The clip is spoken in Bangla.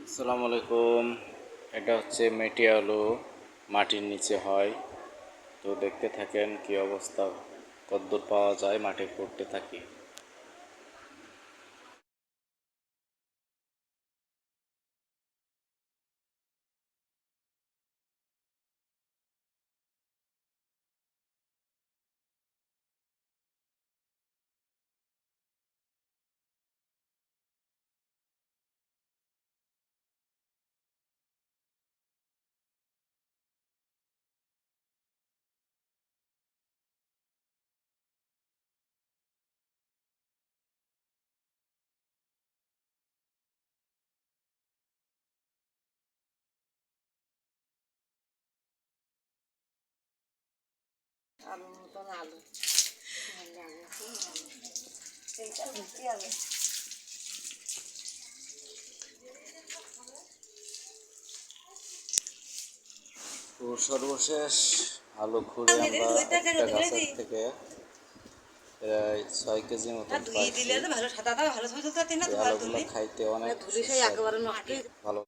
আসসালামু আলাইকুম। এটা হচ্ছে মেটি আলু মাটির নিচে হয়। তো দেখতে থাকেন কি অবস্থা। কদ্দূর পাওয়া যায় মাটি করতে থাকি। আলুর মতন আলু। এইটা তো সর্বশেষ আলু খুঁড়ে আমরা একটা গাছের থেকে প্রায় ছয় কেজি মতন ধুয়ে দিলে ভালো সাদা ভালো ছয় ছয় তিন না এই তো ভালো আলুগুলো ধুলি। খাইতে অনেক ভালো